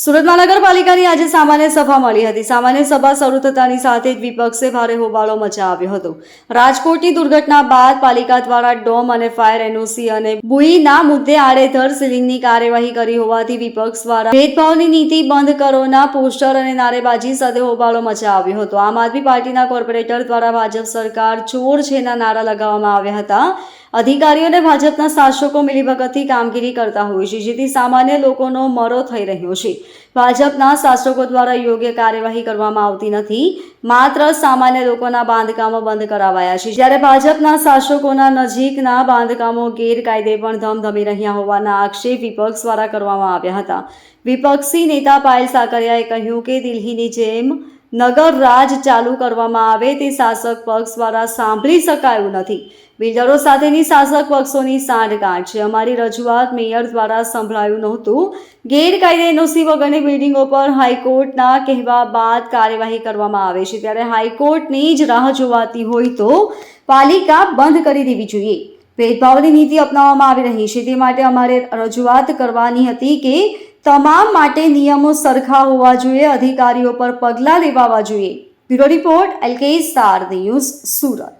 સુરત મહાનગરપાલિકાની આજે સામાન્ય સભા મળી હતી. સામાન્ય સભા શરૂ થતાની સાથે જ વિપક્ષે ભારે હોબાળો મચાવ્યો હતો. રાજકોટની દુર્ઘટના બાદ પાલિકા દ્વારા ડોમ અને ફાયર એનઓસી અને બુઈના મુદ્દે આડેધર સીલિંગની કાર્યવાહી કરી હોવાથી વિપક્ષ દ્વારા ભેદભાવની નીતિ બંધ કરોના પોસ્ટર અને નારેબાજી સાથે હોબાળો મચાવ્યો હતો. આમ આદમી પાર્ટીના કોર્પોરેટર દ્વારા ભાજપ સરકાર ચોર છેના નારા લગાવવામાં આવ્યા હતા. અધિકારીઓ અને ભાજપના શાસકો મિલીભગતથી કામગીરી કરતા હોય છે, જેથી સામાન્ય લોકોનો મરો થઈ રહ્યો છે. ભાજપના શાસકો દ્વારા યોગ્ય કાર્યવાહી કરવામાં આવતી નથી, માત્ર સામાન્ય લોકોના બાંધકામો બંધ કરાવાયા છે. જ્યારે ભાજપના શાસકોના નજીકના બાંધકામો ગેરકાયદે પણ ધમધમી રહ્યા હોવાના આક્ષેપ વિપક્ષ દ્વારા કરવામાં આવ્યા હતા. વિપક્ષી નેતા પાયલ સાકરિયાએ કહ્યું કે દિલ્હીની જેમ નગર રાજ ચાલુ કરવામાં આવે તે શાસક પક્ષ દ્વારા સાંભળી શકાયું નથી. બિલ્ડરો સાથેની શાસક પક્ષોની સાંઠગાંઠ છે. અમારી રજૂઆત મેયર દ્વારા સંભળાયું નહોતું. ગેરકાયદે એનઓસી વગરની બિલ્ડિંગો પર હાઈકોર્ટના કહેવા બાદ કાર્યવાહી કરવામાં આવે છે. ત્યારે હાઈકોર્ટની જ રાહ જોવાતી હોય તો પાલિકા બંધ કરી દેવી જોઈએ. ભેદભાવની નીતિ અપનાવવામાં આવી રહી છે. તે માટે અમારે રજૂઆત કરવાની હતી કે તમામ માટે નિયમો સરખા હોવા જોઈએ, અધિકારીઓ પર પગલાં લેવાવા જોઈએ bureau report L K star news Surat.